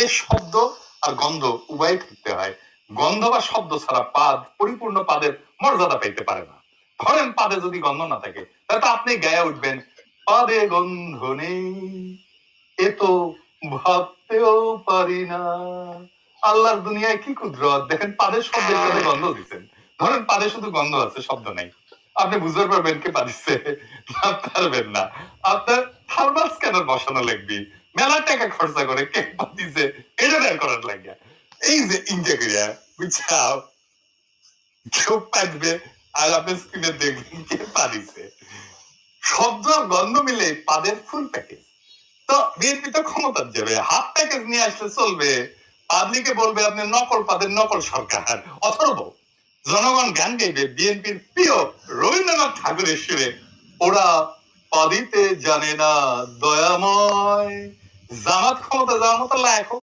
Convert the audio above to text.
পাদের শব্দ আর গন্ধ উভয় থাকতে হয়। গন্ধ বা শব্দ ছাড়া পাদ, পরিপূর্ণ পাদের মর্যাদা পাইতে পারে না। ধরেন পাদে যদি গন্ধ না থাকে, তাহলে আপনি গায়ে উঠবেন, পাদে গন্ধ নেই, এ তো ভাবতেও পারি না। আল্লাহর দুনিয়ায় কি কুদরত? দেখেন পাদের শব্দের সাথে গন্ধ দিচ্ছেন। ধরেন পাদে শুধু গন্ধ আছে, শব্দ নাই। আপনি বুঝতে পারবেন কে না পারবেন না। আপনার থার্মাল স্ক্যানার বসানো লাগবে? মেলা টাকা খরচা করে কে পাদিছে এটা বের করার লাগে। এই যে ইন্ডিয়া বুঝছাও? কেউ আর আপনি স্ক্রিনে দেখবেন কে পাদিছে শব্দ গন্ধ মিলে পাদের ফুল প্যাকেজ তো বিএনপি তো যাবে হাফ প্যাকেজ নিয়ে আসলে চলবে। পাবলিকে বলবে আপনি নকল পাদের নকল সরকার। অথর্ব, জনগণ গান গাইবে, বিএনপির প্রিয় রবীন্দ্রনাথ ঠাকুরের সুরে ওরা পাদিতে জানে না দয়াময় জামাত ক্ষমতা জামাত এখন।